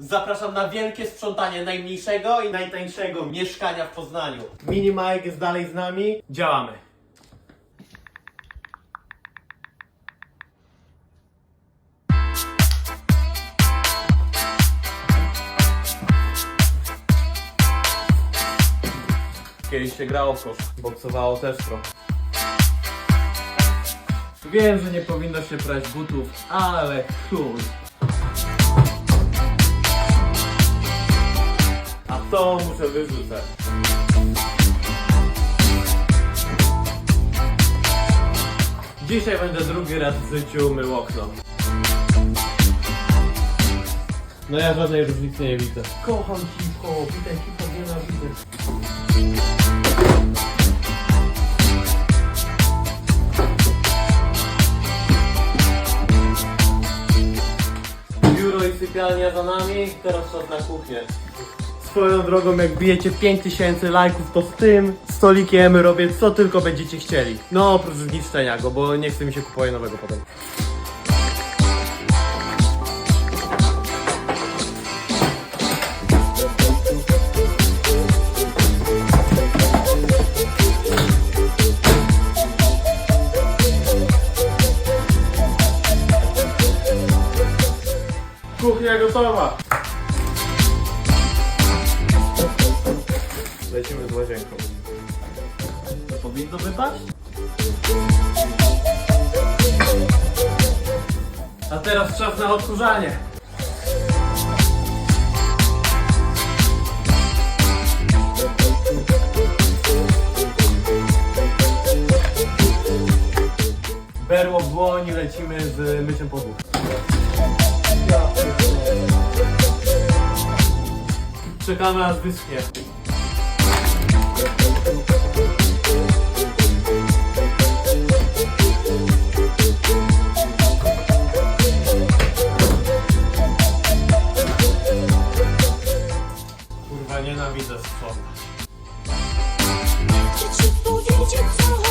Zapraszam na wielkie sprzątanie najmniejszego i najtańszego mieszkania w Poznaniu. Mini Mike jest dalej z nami. Działamy. Kiedyś się grało w kosz, boksowało też trochę. Wiem, że nie powinno się prać butów, ale chuj. To muszę wyrzucać. Dzisiaj będę drugi raz w życiu mył okno. No ja żadnej różnicy nie widzę. Kocham hip-hop ten hip-hop nienawidzę. Biuro i sypialnia za nami, teraz czas na kuchnię. Swoją drogą, jak bijecie 5000 lajków, to z tym stolikiem robię co tylko będziecie chcieli. No oprócz zniszczenia go, bo nie chce mi się kupować nowego potem. Kuchnia gotowa! Lecimy z łazienką. To powinno wypaść? A teraz czas na odkurzanie. Berło w dłoń lecimy z myciem podłóg. Czekamy aż wyschnie. Kurwa nienawidzę